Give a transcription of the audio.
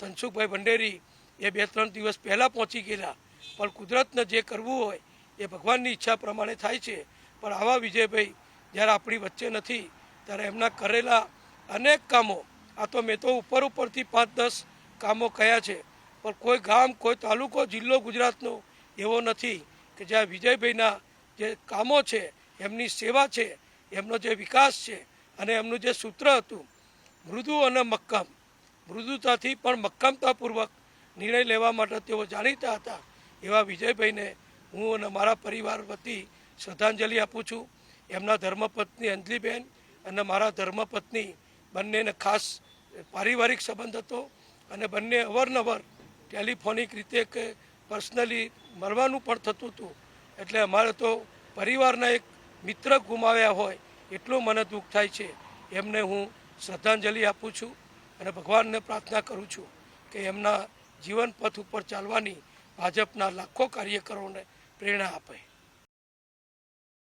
ધનસુખભાઈ ભંડેરી એ બે ત્રણ દિવસ પહેલાં પહોંચી ગયેલા. પણ કુદરતને જે કરવું હોય એ ભગવાનની ઈચ્છા પ્રમાણે થાય છે. પણ આવા વિજયભાઈ જ્યારે આપણી વચ્ચે નથી, ત્યારે એમના કરેલા અનેક કામો, આ તો મેં તો ઉપર ઉપરથી પાંચ દસ કામો કયા છે, પણ કોઈ ગામ, કોઈ તાલુકો, જિલ્લો ગુજરાતનો એવો નથી કે જ્યાં વિજયભાઈના જે કામો છે, એમની સેવા છે, એમનો જે વિકાસ છે અને એમનું જે સૂત્ર હતું, મૃદુ અને મક્કમ મૃદુતાથી પણ મક્કમતાપૂર્વક નિર્ણય લેવા માટે તેઓ જાણીતા હતા. એવા વિજયભાઈને હું અને મારા પરિવાર વતી શ્રદ્ધાંજલિ આપું છું. એમના ધર્મપત્ની અંજલીબેન અને મારા ધર્મપત્ની બંનેને ખાસ પારિવારિક સંબંધ હતો અને બંને અવારનવાર ટેલિફોનિક રીતે કે પર્સનલી મળવાનું પણ થતું હતું. એટલે અમારે તો પરિવારના એક મિત્ર ગુમાવ્યા હોય એટલું મને દુઃખ થાય છે. એમને હું શ્રદ્ધાંજલિ આપું છું. અને ભગવાનને પ્રાર્થના કરું છું કે એમના જીવન પથ ઉપર ચાલવાની ભાજપના લાખો કાર્યકરોને પ્રેરણા આપે.